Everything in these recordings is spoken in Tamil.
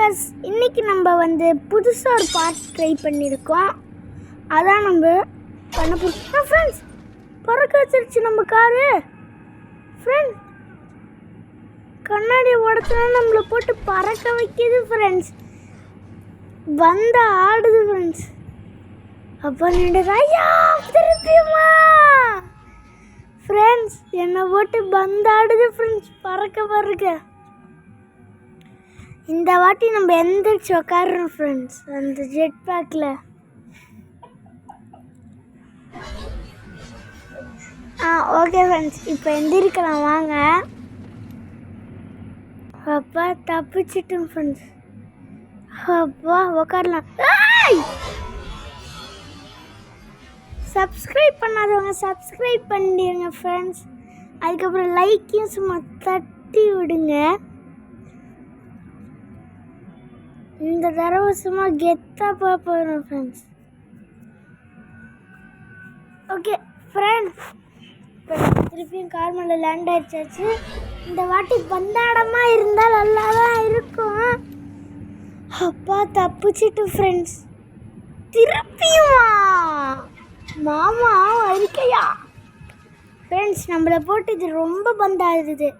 வியூவர்ஸ் இன்றைக்கி நம்ம வந்து புதுசாக ஒரு பார்ட் ட்ரை பண்ணியிருக்கோம். அதான் நம்ம பண்ண போகிறோம் ஃப்ரெண்ட்ஸ் பறக்க வச்சிருச்சு நம்ம காரு ஃப்ரெண்ட் கண்ணாடி உடத்துல நம்மளை போட்டு பறக்க வைக்கிது ஃப்ரெண்ட்ஸ் வந்த ஆடுது ஃப்ரெண்ட்ஸ் அப்போ நின்று ஐயா திருப்பியுமா? ஃப்ரெண்ட்ஸ் என்னை போட்டு பந்தாடுது ஃப்ரெண்ட்ஸ் பறக்க பறக்க இந்த வாட்டி நம்ம எந்திரிச்சு உட்காடுறோம் ஃப்ரெண்ட்ஸ் அந்த ஜெட் பேக்கில் ஆ ஓகே ஃப்ரெண்ட்ஸ் இப்போ எந்திரிக்கலாம் வாங்க. அப்பா தப்பிச்சிட்டோம் ஃப்ரெண்ட்ஸ் அப்பா உட்காரலாம் சப்ஸ்கிரைப் பண்ணாதவங்க சப்ஸ்கிரைப் பண்ணிடுங்க ஃப்ரெண்ட்ஸ் அதுக்கப்புறம் லைக்கையும் சும்மா தட்டி விடுங்க. இந்த தடவை சும்மா கெத்தாக பார்ப்போம் ஃப்ரெண்ட்ஸ் ஓகே ஃப்ரெண்ட்ஸ் இப்போ திருப்பியும் கார் மேலே லேண்ட் ஆயிடுச்சாச்சு. இந்த வாட்டி பந்தாடமாக இருந்தால் நல்லா தான் இருக்கும். அப்பா தப்பிச்சிட்டு ஃப்ரெண்ட்ஸ் திருப்பியுமா மாமா இருக்கையா ஃப்ரெண்ட்ஸ் நம்மளை போட்டு இது ரொம்ப பந்தாடுது.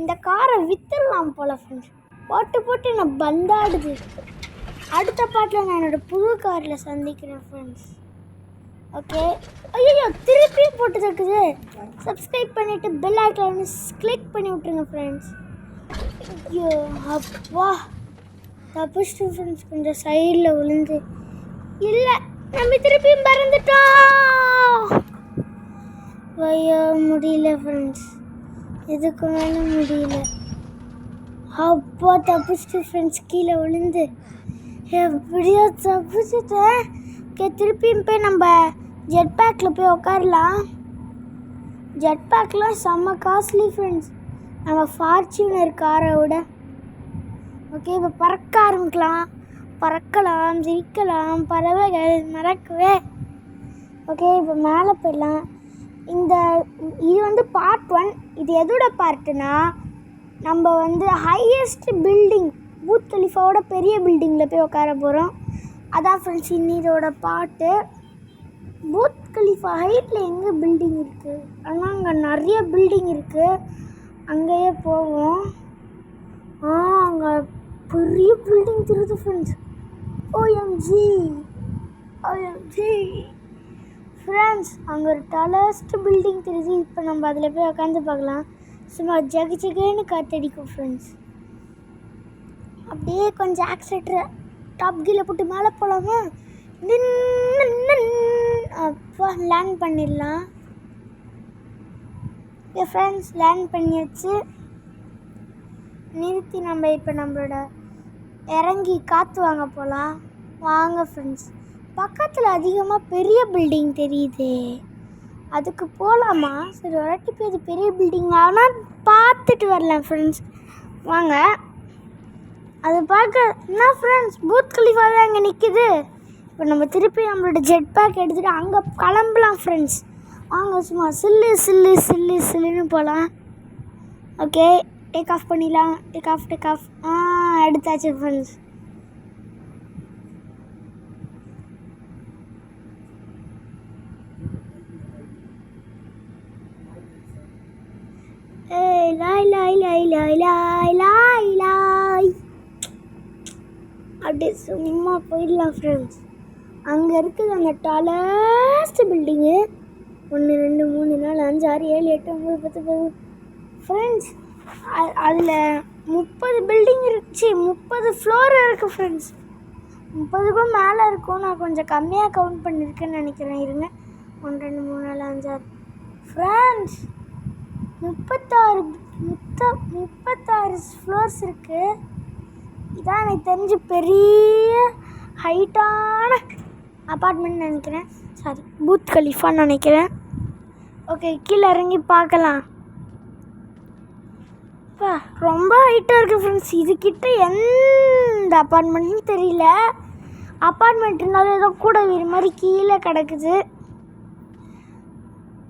இந்த காரை வித்துடலாம் போல் ஃப்ரெண்ட்ஸ் போட்டு போட்டு நான் பந்தாடுது. அடுத்த பாட்டில் நான் என்னோட புது காரில் சந்திக்கிறேன் ஃப்ரெண்ட்ஸ் ஓகே ஐயோ திருப்பியும் போட்டு இருக்குது சப்ஸ்கிரைப் பண்ணிவிட்டு பெல் ஐக்கான கிளிக் பண்ணி விட்ருங்க ஃப்ரெண்ட்ஸ் ஐயோ அப்பா. தப்பிச்சிட்டு ஃப்ரெண்ட்ஸ் கொஞ்சம் சைடில் விழுந்து. இல்லை நம்ம திருப்பியும் பறந்துட்டோம். ஐயோ முடியல ஃப்ரெண்ட்ஸ் இதுக்கு மேலே முடியல. அப்பா தப்பிச்சிட்டு ஃப்ரெண்ட்ஸ் கீழே விழுந்து. எப்படியோ தப்பிச்சிட்டேன் ஓகே திருப்பியும் போய் நம்ம ஜெட் பேக்கில் போய் உட்காரலாம் ஜெட் பேக்லாம் செம்ம காஸ்ட்லி ஃப்ரெண்ட்ஸ் நம்ம ஃபார்ச்சுனர் காரை விட. ஓகே இப்போ பறக்க ஆரம்பிக்கலாம். பறக்கலாம் சிரிக்கலாம் பறவைகள் மறக்கவே. ஓகே இப்போ மேலே போயிடலாம். இந்த இது வந்து பார்ட் ஒன் இது எதோட பார்ட்டுனா நம்ம வந்து ஹையஸ்ட் பில்டிங் பூத் கலிஃபாவோட பெரிய பில்டிங்கில் போய் உட்கார போகிறோம் அதான் ஃப்ரெண்ட்ஸ் இன்னிதோட பாட்டு. பூத் கலிஃபா ஹைட்டில் எங்கே பில்டிங் இருக்குது ஆனால் அங்கே நிறைய பில்டிங் இருக்குது அங்கேயே போவோம். ஆ அங்கே பெரிய பில்டிங் தெரியுது ஃப்ரெண்ட்ஸ் ஓஎம்ஜி ஓஎம்ஜி ஃப்ரெண்ட்ஸ் அங்கே ஒரு டலஸ்ட் பில்டிங் தெரியுது. இப்போ நம்ம அதில் போய் உட்காந்து பார்க்கலாம். சும்மா ஜகு ஜகுன்னு காத்தடிக்கும் ஃப்ரெண்ட்ஸ் அப்படியே கொஞ்சம் ஆக்சிலேட்டர் டாப் கீழே போட்டு மேலே போகலாமா? அப்பா லேண்ட் பண்ணிடலாம். என் ஃப்ரெண்ட்ஸ் லேண்ட் பண்ணியாச்சு. நிறுத்தி நம்ம இப்போ நம்மளோட இறங்கி காற்று வாங்க போகலாம் வாங்க ஃப்ரெண்ட்ஸ் பக்கத்தில் அதிகமாக பெரிய பில்டிங் தெரியுதே. அதுக்கு போகலாமா சரி வரட்டி போய் அது பெரிய பில்டிங் ஆனால் பார்த்துட்டு வரலாம் ஃப்ரெண்ட்ஸ் வாங்க. அது பார்க்க என்ன ஃப்ரெண்ட்ஸ் பூத் கலிஃபா தான் அங்கே நிற்கிது இப்போ நம்ம திருப்பி நம்மளோட ஜெட் பேக் எடுத்துகிட்டு அங்கே கிளம்பலாம் ஃப்ரெண்ட்ஸ் வாங்க சும்மா சில்லு சில்லு சில்லு சில்லுன்னு போகலாம் ஓகே டேக் ஆஃப் பண்ணிடலாம். டேக் ஆஃப் டேக் ஆஃப் ஆ எடுத்தாச்சு ஃப்ரெண்ட்ஸ் லாய் லாய் லாய் லாய் லாய் லாய் லாய். அப்படியே சும்மா போயிடலாம் ஃப்ரெண்ட்ஸ் அங்கே இருக்குது அந்த டாலஸ்ட் பில்டிங்கு ஒன்று ரெண்டு மூணு நாலு அஞ்சு ஆறு ஏழு எட்டு ஒம்பது பத்து பதினொன்று ஃப்ரெண்ட்ஸ் அதில் முப்பது பில்டிங் இருந்துச்சு. முப்பது ஃப்ளோர் இருக்குது ஃப்ரெண்ட்ஸ் முப்பதுக்கும் மேலே இருக்கும். நான் கொஞ்சம் கம்மியாக கவுண்ட் பண்ணியிருக்கேன்னு நினைக்கிறேன். இருங்க. ஒன்று ரெண்டு மூணு நாலு அஞ்சு ஆறு. ஃப்ரெண்ட்ஸ் முப்பத்தாறு முத்த முப்பத்தாறு ஃப்ளோர்ஸ் இருக்குது இதான் எனக்கு தெரிஞ்சு பெரிய ஹைட்டான அப்பார்ட்மெண்ட் நினைக்கிறேன். சாரி பூத் கலிஃபான்னு நினைக்கிறேன். ஓகே கீழே இறங்கி பார்க்கலாம். இப்போ ரொம்ப ஹைட்டாக இருக்குது ஃப்ரெண்ட்ஸ் இதுக்கிட்ட எந்த அப்பார்ட்மெண்ட்னு தெரியல. அப்பார்ட்மெண்ட் இருந்தாலும் ஏதோ கூட வீடு மாதிரி கீழே கிடக்குது.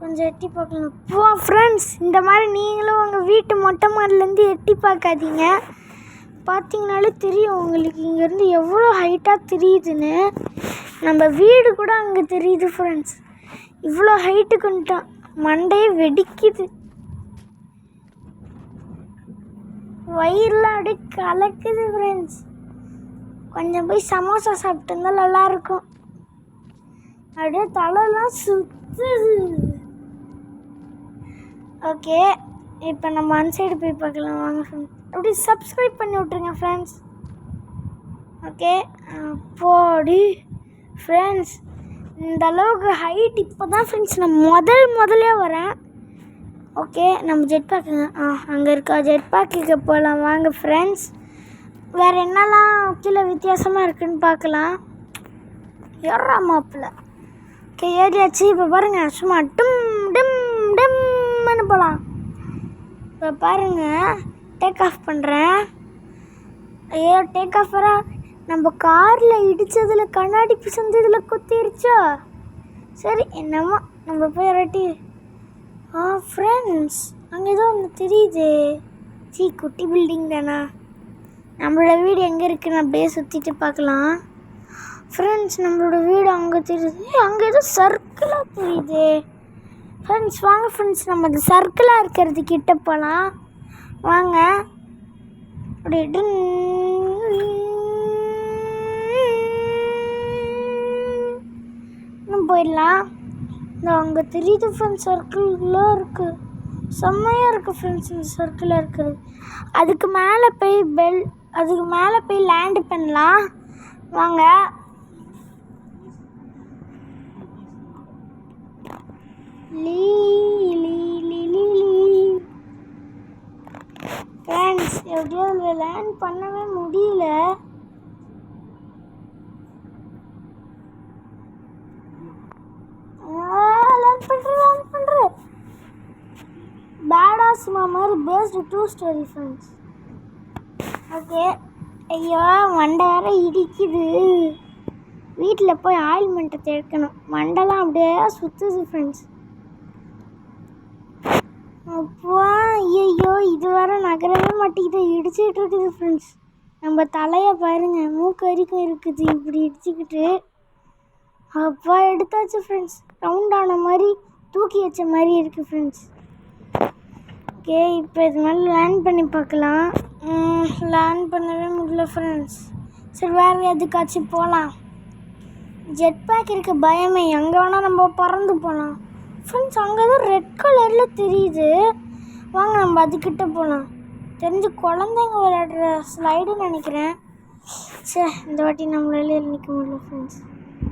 கொஞ்சம் எட்டி பார்க்கலாம் போ ஃப்ரெண்ட்ஸ் இந்த மாதிரி நீங்களும் உங்கள் வீட்டு மொட்டை மாடிலேருந்து எட்டி பார்க்காதீங்க. பார்த்தீங்கனாலே தெரியும் உங்களுக்கு இங்கேருந்து எவ்வளோ ஹைட்டாக தெரியுதுன்னு. நம்ம வீடு கூட அங்கே தெரியுது ஃப்ரெண்ட்ஸ் இவ்வளோ ஹைட்டு கொண்டுட்டோம் மண்டையே வெடிக்குது. வயிறுலாம் அப்படியே கலக்குது ஃப்ரெண்ட்ஸ் கொஞ்சம் போய் சமோசா சாப்பிட்டு இருந்தால் நல்லாயிருக்கும் அப்படியே தலைலாம் சுத்துது. ஓகே இப்போ நம்ம அன் சைடு போய் பார்க்கலாம். வாங்க ஃப்ரெண்ட்ஸ் அப்படி சப்ஸ்கிரைப் பண்ணி விட்ருங்க ஃப்ரெண்ட்ஸ் ஓகே போடி. ஃப்ரெண்ட்ஸ் இந்த அளவுக்கு ஹைட் இப்போ தான் ஃப்ரெண்ட்ஸ் நான் முதல் முதலே வரேன். ஓகே நம்ம ஜெட் பேக்குங்க ஆ அங்கே இருக்கா? ஜெட் பேக்குக்கு போகலாம் வாங்க ஃப்ரெண்ட்ஸ் வேறு என்னெல்லாம் கீழே வித்தியாசமாக இருக்குன்னு பார்க்கலாம். எறா மாப்பிள்ள. ஓகே ஏறியாச்சு இப்போ பாருங்கள் சும்மா டும் போகலாம் இப்போ பாருங்கள் டேக் ஆஃப் பண்ணுறேன் ஐயோ டேக் ஆஃப் வர நம்ம காரில் இடித்ததில் கண்ணாடி பிசந்ததில் குத்திருச்சா? சரி என்னமோ நம்ம போய் ரெட்டி ஆ ஃப்ரெண்ட்ஸ் அங்கே ஏதோ ஒன்று தெரியுது. சீ குட்டி பில்டிங் தானா? நம்மளோட வீடு எங்கே இருக்குன்னு அப்படியே சுற்றிட்டு பார்க்கலாம். ஃப்ரெண்ட்ஸ் நம்மளோட வீடு அங்கே தெரியுது. அங்கே ஏதோ சர்க்கிளாக தெரியுது. ஃப்ரெண்ட்ஸ் வாங்க ஃப்ரெண்ட்ஸ் நம்ம சர்க்கிளாக இருக்கிறது கிட்ட போகலாம் வாங்க. அப்படி இன்னும் போயிடலாம். இந்த அங்கே தெரியுது ஃப்ரெண்ட்ஸ் சர்க்கிள்லாம் இருக்குது செம்மையாக இருக்குது ஃப்ரெண்ட்ஸ் இந்த சர்க்கிளாக இருக்குது அதுக்கு மேலே போய் பெல் அதுக்கு மேலே போய் லேண்டு பண்ணலாம். வாங்க. ஃப்ரெண்ட்ஸ் எப்படியோ அதில் லேண்ட் பண்ணவே முடியல. லேர்ன் பண்ணுறேன் லேர்ன் பண்ணுறேன் பேடாஸ்மா மாதிரி based to story friends okay ஐயோ மண்டை வேற இடிக்குது. வீட்டில் போய் ஆயில்மெண்ட்டை தேக்கணும் மண்டெல்லாம் அப்படியே சுற்றுது ஃப்ரெண்ட்ஸ் அப்பா ஐயோ இது வர நகரவே மாட்டேங்குது. இடிச்சிக்கிட்டு இருக்குது ஃப்ரெண்ட்ஸ் நம்ம தலையை பாருங்க மூக்கு வரைக்கும் இருக்குது. இப்படி இடிச்சுக்கிட்டு. அப்பா எடுத்தாச்சு ஃப்ரெண்ட்ஸ் ரவுண்ட் ஆன மாதிரி தூக்கி வச்ச மாதிரி இருக்குது ஃப்ரெண்ட்ஸ் ஓகே இப்போ இது மாதிரி லேண்ட் பண்ணி பார்க்கலாம். லேண்ட் பண்ணவே முடியல ஃப்ரெண்ட்ஸ் சரி வேறு எதுக்காச்சும் போகலாம் ஜெட் பேக் இருக்க பயமே. எங்கே வேணால் நம்ம பறந்து போகலாம் ஃப்ரெண்ட்ஸ் அங்கே ஏதோ ரெட் கலரில் தெரியுது. வாங்க நம்ம அதுக்கிட்ட போகலாம் தெரிஞ்சு குழந்தைங்க விளையாடுற ஸ்லைடுன்னு நினைக்கிறேன். சே இந்த வாட்டி நம்மளால நிற்க முடியல ஃப்ரெண்ட்ஸ்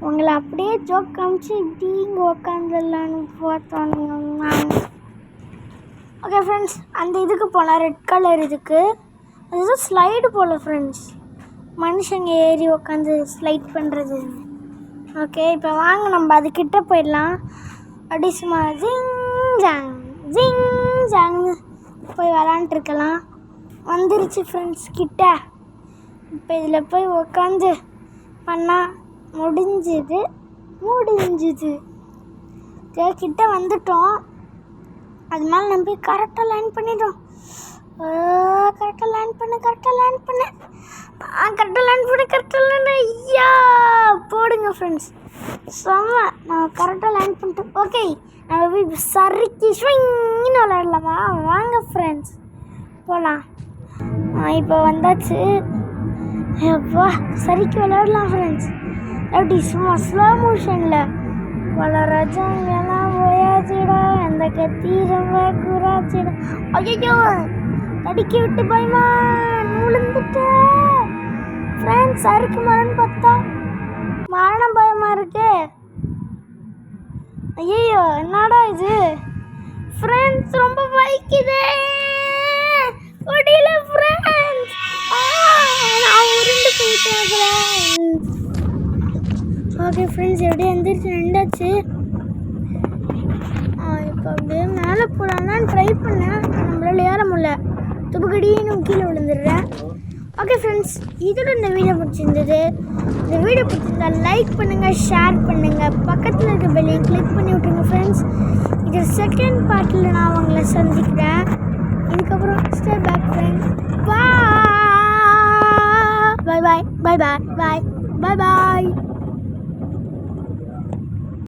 உங்களை அப்படியே ஜோக் காமிச்சு இப்படி இங்கே உக்காந்துடலான்னு பார்த்தானுங்க ஓகே ஃப்ரெண்ட்ஸ் அந்த இதுக்கு போகலாம் ரெட் கலர் இதுக்கு. அது ஸ்லைடு போகல ஃப்ரெண்ட்ஸ் மனுஷங்க ஏறி உக்காந்து ஸ்லைட் பண்ணுறது ஓகே இப்போ வாங்க நம்ம அதுக்கிட்ட போயிடலாம். அப்படி சும்மா ஜிங் ஜாங் ஜிங். ஜாங்னு போய் விளாண்டுருக்கலாம். வந்துருச்சு ஃப்ரெண்ட்ஸ் கிட்ட. இப்போ இதில் போய் உக்காந்து பண்ணால் முடிஞ்சுது முடிஞ்சுது. கிட்ட வந்துட்டோம். அது மேலே நம்ம போய் கரெக்டாக லேண்ட் பண்ணிட்டோம் கரெக்டாக லேண்ட் பண்ணு கரெக்டாக லேண்ட் பண்ணு. ஆ கரெக்டாக லேண்ட் பண்ணு கரெக்டாக லேண்ட் ஐயா போடுங்க ஃப்ரெண்ட்ஸ் செம்ம நான் கரெக்டாக லேண்ட் பண்ணிட்டேன் ஓகே நம்ம போய் சறுக்கி ஸ்விங்னு விளையாடலாமா? வாங்க ஃப்ரெண்ட்ஸ் போகலாம் இப்போ வந்தாச்சு. எப்பா சரிக்கு விளையாடலாம் ஃப்ரெண்ட்ஸ் எப்படி சும்மா ஸ்லோ மோஷனில் பல ரஜங்கெல்லாம் போயாச்சுடா அந்த கத்தி ரொம்ப குறாச்சுடா. ஐயோ தடிக்க விட்டு பயமா நுழுந்துட்ட ஃப்ரெண்ட்ஸ் சறுக்கு மரன்னு பார்த்தா மரணம் பயமா இருக்கு. ஐயோ என்னடா இது? ஃப்ரெண்ட்ஸ் ரொம்ப வலிக்குதே முடியல ஃப்ரெண்ட்ஸ் நான் உருண்டு போயிட்டேன் ஓகே ஃப்ரெண்ட்ஸ் எப்படியே எந்திரிச்சு நின்றாச்சு இப்போ அப்படியே மேலே போகலான்னு ட்ரை பண்ணேன். நம்மளால ஏற முடியல. துபுக்கடின்னு கீழே விழுந்துடுறேன். ஓகே ஃப்ரெண்ட்ஸ் இதோட இந்த வீடியோ பிடிச்சிருந்தது இந்த வீடியோ பிடிச்சிருந்தா லைக் பண்ணுங்கள் ஷேர் பண்ணுங்கள் பக்கத்தில் இருக்க பெல்லையை கிளிக் பண்ணி விட்ருங்க ஃப்ரெண்ட்ஸ் இது செகண்ட் பார்ட்டில் நான் அவங்கள சந்திக்கிறேன். இதுக்கப்புறம் stay back friends bye bye bye bye bye bye bye